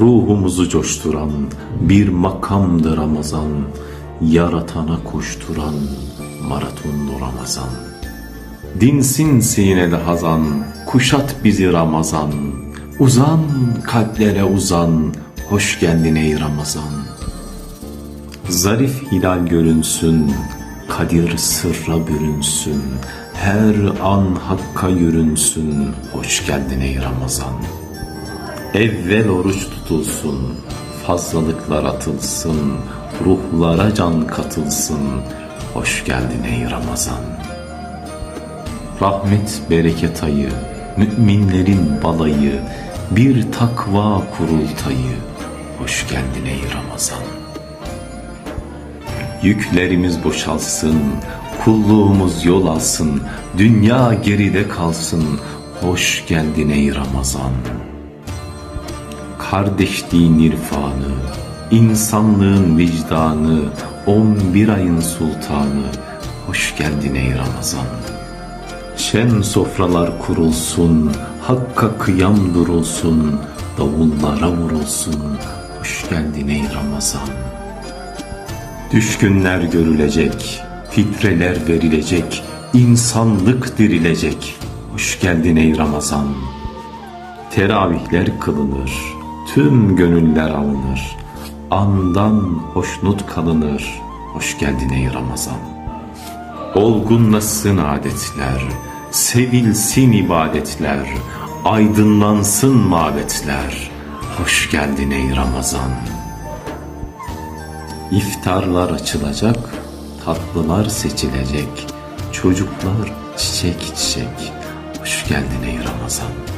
Ruhumuzu coşturan bir makamdır Ramazan. Yaratana koşturan maratonlu Ramazan. Dinsin sinede hazan, kuşat bizi Ramazan. Uzan kalplere uzan, hoş geldin ey Ramazan. Zarif hilal görünsün, kadir sırra bürünsün. Her an hakka yürünsün, hoş geldin ey Ramazan. Evvel oruç tutulsun, fazlalıklar atılsın, ruhlara can katılsın, hoş geldin ey Ramazan. Rahmet bereket ayı, müminlerin balayı, bir takva kurultayı, hoş geldin ey Ramazan. Yüklerimiz boşalsın, kulluğumuz yol alsın, dünya geride kalsın, hoş geldin ey Ramazan. Kardeşliğin irfanı, insanlığın vicdanı, on bir ayın sultanı, hoş geldin ey Ramazan. Şen sofralar kurulsun, Hakka kıyam durulsun, davullara vurulsun, hoş geldin ey Ramazan. Düşkünler görülecek, fitreler verilecek, insanlık dirilecek, hoş geldin ey Ramazan. Teravihler kılınır, tüm gönüller alınır, andan hoşnut kalınır, hoş geldin ey Ramazan. Olgunlasın adetler, sevilsin ibadetler, aydınlansın mabetler. Hoş geldin ey Ramazan. İftarlar açılacak, tatlılar seçilecek, çocuklar çiçek çiçek. Hoş geldin ey Ramazan.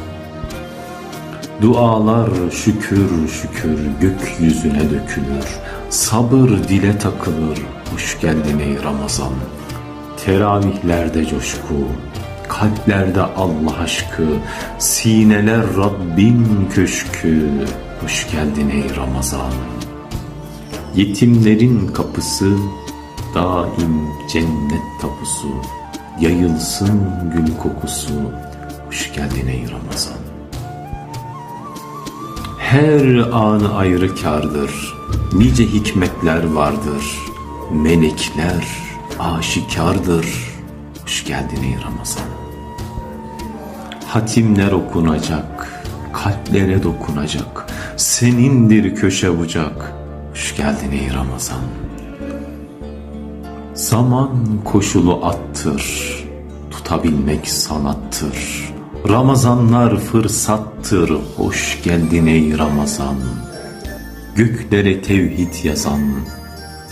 Dualar şükür şükür gökyüzüne dökülür. Sabır dile takılır. Hoş geldin ey Ramazan. Teravihlerde coşku, kalplerde Allah aşkı, sineler Rabbin köşkü. Hoş geldin ey Ramazan. Yetimlerin kapısı, daim cennet tapusu, yayılsın gül kokusu. Hoş geldin ey Ramazan. Her anı ayrı kardır, nice hikmetler vardır. Melekler aşikardır. Hoş geldin ey Ramazan. Hatimler okunacak, kalplere dokunacak. Senindir köşe bucak. Hoş geldin ey Ramazan. Zaman koşulu attır, tutabilmek sanattır. Ramazanlar fırsattır, hoş geldin ey Ramazan. Göklere tevhid yazan,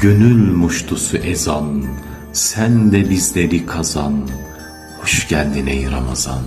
gönül muştusu ezan, sen de bizleri kazan. Hoş geldin ey Ramazan.